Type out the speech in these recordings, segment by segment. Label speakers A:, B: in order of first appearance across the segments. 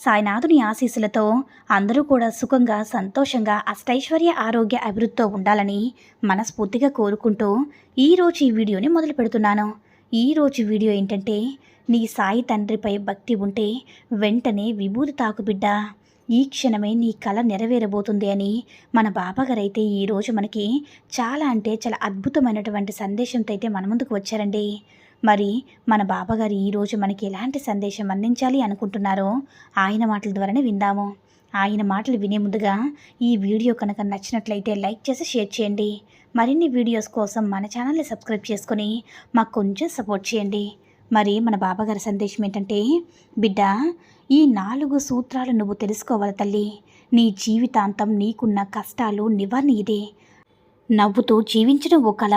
A: సాయినాథుని ఆశీస్సులతో అందరూ కూడా సుఖంగా సంతోషంగా అష్టైశ్వర్య ఆరోగ్య అభివృద్ధితో ఉండాలని మనస్ఫూర్తిగా కోరుకుంటూ ఈరోజు ఈ వీడియోని మొదలు పెడుతున్నాను. ఈరోజు వీడియో ఏంటంటే నీ సాయి తండ్రిపై భక్తి ఉంటే వెంటనే విభూతి తాకు బిడ్డ. ఈ క్షణమే నీ కళ నెరవేరబోతుంది అని మన బాబాగారైతే ఈరోజు మనకి చాలా అంటే చాలా అద్భుతమైనటువంటి సందేశంతో అయితే మన ముందుకు వచ్చారండి. మరి మన బాబాగారు ఈరోజు మనకి ఎలాంటి సందేశం అందించాలి అనుకుంటున్నారో ఆయన మాటల ద్వారానే విందాము. ఆయన మాటలు వినే ముందుగా ఈ వీడియో కనుక నచ్చినట్లయితే లైక్ చేసి షేర్ చేయండి. మరిన్ని వీడియోస్ కోసం మన ఛానల్ని సబ్స్క్రైబ్ చేసుకొని మాకు కొంచెం సపోర్ట్ చేయండి. మరి మన బాబాగారి సందేశం ఏంటంటే బిడ్డ ఈ నాలుగు సూత్రాలు నువ్వు తెలుసుకోవాలి తల్లి. నీ జీవితాంతం నీకున్న కష్టాలు నివారణ ఇదే. నవ్వుతూ జీవించడం ఓ కళ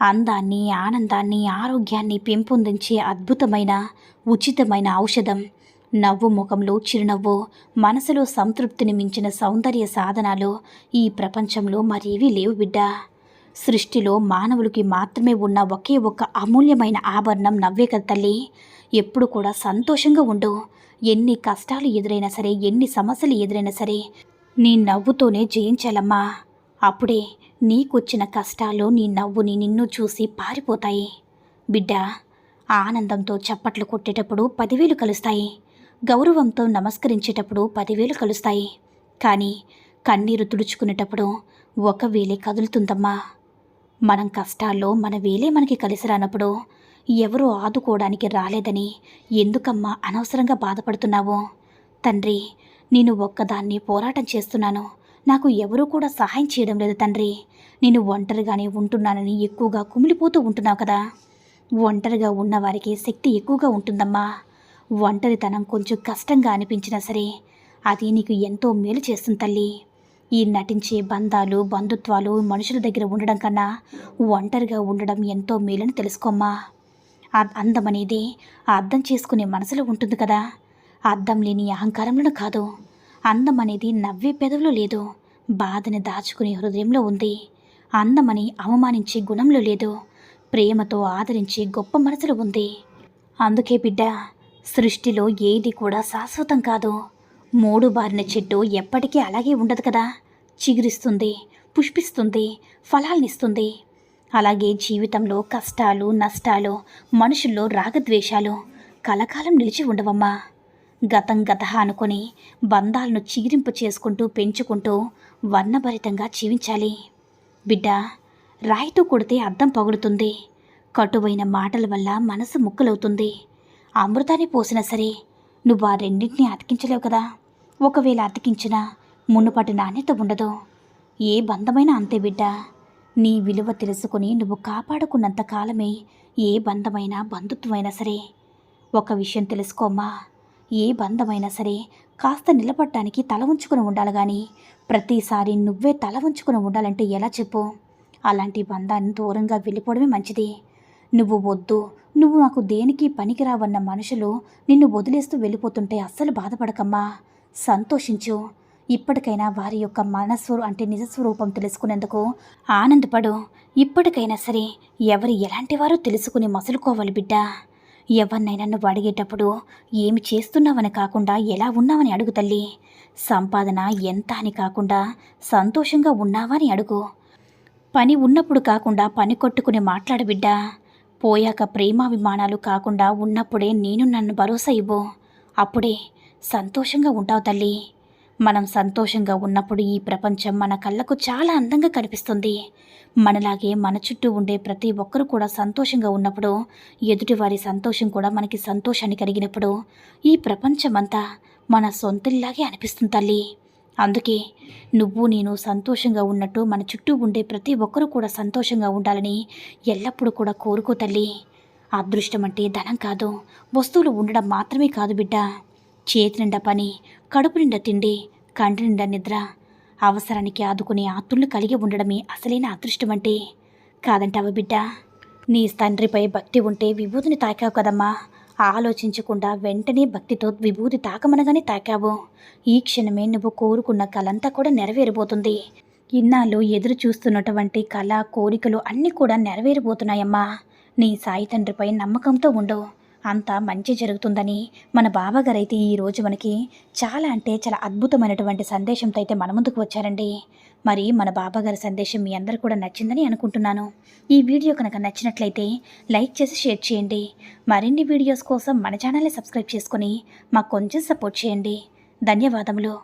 A: అందాన్ని ఆనందాన్ని ఆరోగ్యాన్ని పెంపొందించే అద్భుతమైన ఉచితమైన ఔషధం. నవ్వు ముఖంలో చిరునవ్వు మనసులో సంతృప్తిని మించిన సౌందర్య సాధనాలు ఈ ప్రపంచంలో మరేవీ లేవు బిడ్డ. సృష్టిలో మానవులకి మాత్రమే ఉన్న ఒకే ఒక్క అమూల్యమైన ఆభరణం నవ్వే కదా తల్లి. ఎప్పుడు కూడా సంతోషంగా ఉండు. ఎన్ని కష్టాలు ఎదురైనా సరే ఎన్ని సమస్యలు ఎదురైనా సరే నీ నవ్వుతోనే జయించాలమ్మా. అప్పుడే నీకొచ్చిన కష్టాలు నీ నవ్వుని నిన్ను చూసి పారిపోతాయి. బిడ్డ ఆనందంతో చప్పట్లు కొట్టేటప్పుడు పదివేలు కలుస్తాయి. గౌరవంతో నమస్కరించేటప్పుడు పదివేలు కలుస్తాయి. కానీ కన్నీరు తుడుచుకునేటప్పుడు ఒక వేలే కదులుతుందమ్మా. మనం కష్టాల్లో మన వేలే మనకి కలిసి రానప్పుడు ఎవరూ ఆదుకోవడానికి రాలేదని ఎందుకమ్మా అనవసరంగా బాధపడుతున్నావు? తండ్రి నేను ఒక్కదాన్ని పోరాటం చేస్తున్నాను. నాకు ఎవరూ కూడా సహాయం చేయడం లేదు తండ్రి. నేను ఒంటరిగానే ఉంటున్నానని ఎక్కువగా కుమిలిపోతూ ఉంటున్నావు కదా. ఒంటరిగా ఉన్నవారికి శక్తి ఎక్కువగా ఉంటుందమ్మా. ఒంటరితనం కొంచెం కష్టంగా అనిపించినా సరే అది నీకు ఎంతో మేలు చేస్తుంది తల్లి. ఈ నటించే బంధాలు బంధుత్వాలు మనుషుల దగ్గర ఉండడం కన్నా ఒంటరిగా ఉండడం ఎంతో మేలని తెలుసుకోమ్మా. ఆ అందం అనేది అర్థం చేసుకునే మనసులో ఉంటుంది కదా. అర్థం లేని అహంకారంలో కాదు. అందం అనేది నవ్వే పెదవులో లేదు. బాధని దాచుకునే హృదయంలో ఉంది. అందమని అవమానించే గుణంలో లేదు. ప్రేమతో ఆదరించే గొప్ప మనసులో ఉంది. అందుకే బిడ్డ సృష్టిలో ఏది కూడా శాశ్వతం కాదు. మూడు బారిన చెట్టు ఎప్పటికీ అలాగే ఉండదు కదా. చిగురిస్తుంది పుష్పిస్తుంది ఫలాల్నిస్తుంది. అలాగే జీవితంలో కష్టాలు నష్టాలు మనుషుల్లో రాగద్వేషాలు కలకాలం నిలిచి ఉండవమ్మా. గతం గత అనుకొని బంధాలను చీరింపు చేసుకుంటూ పెంచుకుంటూ వర్ణభరితంగా జీవించాలి. బిడ్డ రాయితో కొడితే అద్దం పగులుతుంది. కటువైన మాటల వల్ల మనసు ముక్కలవుతుంది. అమృతాన్ని పోసినా సరే నువ్వు ఆ రెండింటినీ అతికించలేవు కదా. ఒకవేళ అతికించినా మునుపటి నాణ్యత ఉండదు. ఏ బంధమైనా అంతే బిడ్డ. నీ విలువ తెలుసుకుని నువ్వు కాపాడుకున్నంత కాలమే ఏ బంధమైనా బంధుత్వమైనా సరే. ఒక విషయం తెలుసుకోమ్మా. ఏ బంధమైనా సరే కాస్త నిలబడటానికి తల ఉంచుకుని ఉండాలి కానీ ప్రతిసారి నువ్వే తల ఉంచుకుని ఉండాలంటే ఎలా చెప్పు? అలాంటి బంధాన్ని దూరంగా వెళ్ళిపోవడమే మంచిది. నువ్వు వద్దు నువ్వు నాకు దేనికి పనికిరావన్న మనుషులు నిన్ను వదిలేస్తూ వెళ్ళిపోతుంటే అస్సలు బాధపడకమ్మా. సంతోషించు. ఇప్పటికైనా వారి యొక్క మనస్వరు అంటే నిజస్వరూపం తెలుసుకునేందుకు ఆనందపడు. ఇప్పటికైనా సరే ఎవరు ఎలాంటి వారో తెలుసుకుని మసులుకోవాలి బిడ్డా. ఎవరినైనా నువ్వు అడిగేటప్పుడు ఏమి చేస్తున్నావని కాకుండా ఎలా ఉన్నావని అడుగు తల్లి. సంపాదన ఎంత అని కాకుండా సంతోషంగా ఉన్నావని అడుగు. పని ఉన్నప్పుడు కాకుండా పని కొట్టుకుని మాట్లాడబిడ్డా పోయాక ప్రేమాభిమానాలు కాకుండా ఉన్నప్పుడే నేను నన్ను భరోసా ఇవ్వు. అప్పుడే సంతోషంగా ఉంటావు తల్లి. మనం సంతోషంగా ఉన్నప్పుడు ఈ ప్రపంచం మన కళ్ళకు చాలా అందంగా కనిపిస్తుంది. మనలాగే మన చుట్టూ ఉండే ప్రతి ఒక్కరూ కూడా సంతోషంగా ఉన్నప్పుడు ఎదుటివారి సంతోషం కూడా మనకి సంతోషాన్ని కలిగినప్పుడు ఈ ప్రపంచమంతా మన సొంతల్లాగే అనిపిస్తుంది తల్లి. అందుకే నువ్వు నేను సంతోషంగా ఉన్నట్టు మన చుట్టూ ఉండే ప్రతి ఒక్కరూ కూడా సంతోషంగా ఉండాలని ఎల్లప్పుడూ కూడా కోరుకో తల్లి. అదృష్టం అంటే ధనం కాదు వస్తువులు ఉండడం మాత్రమే కాదు బిడ్డ. చేతి నిండా పని కడుపు నిండా తిండి కంటి నిండా నిద్ర. అవసరానికి ఆదుకునే ఆతుళ్ళు కలిగి ఉండడమే అసలైన అదృష్టం అంటే కాదంటావా బిడ్డ? నీ తండ్రిపై భక్తి ఉంటే విభూతిని తాకావు కదమ్మా. ఆలోచించకుండా వెంటనే భక్తితో విభూతి తాకమనగానే తాకావు. ఈ క్షణమే నువ్వు కోరుకున్న కలంతా కూడా నెరవేరబోతుంది. ఇన్నాళ్ళు ఎదురు చూస్తున్నటువంటి కళ కోరికలు అన్నీ కూడా నెరవేరబోతున్నాయమ్మా. నీ సాయి తండ్రిపై నమ్మకంతో ఉండు. అంతా మంచి జరుగుతుందని మన బాబాగారైతే ఈరోజు మనకి చాలా అంటే చాలా అద్భుతమైనటువంటి సందేశంతో అయితే మన ముందుకు వచ్చారండి. మరి మన బాబాగారి సందేశం మీ అందరు కూడా నచ్చిందని అనుకుంటున్నాను. ఈ వీడియో కనుక నచ్చినట్లయితే లైక్ చేసి షేర్ చేయండి. మరిన్ని వీడియోస్ కోసం మన ఛానల్ని సబ్స్క్రైబ్ చేసుకొని మాకు కొంచెం సపోర్ట్ చేయండి. ధన్యవాదములు.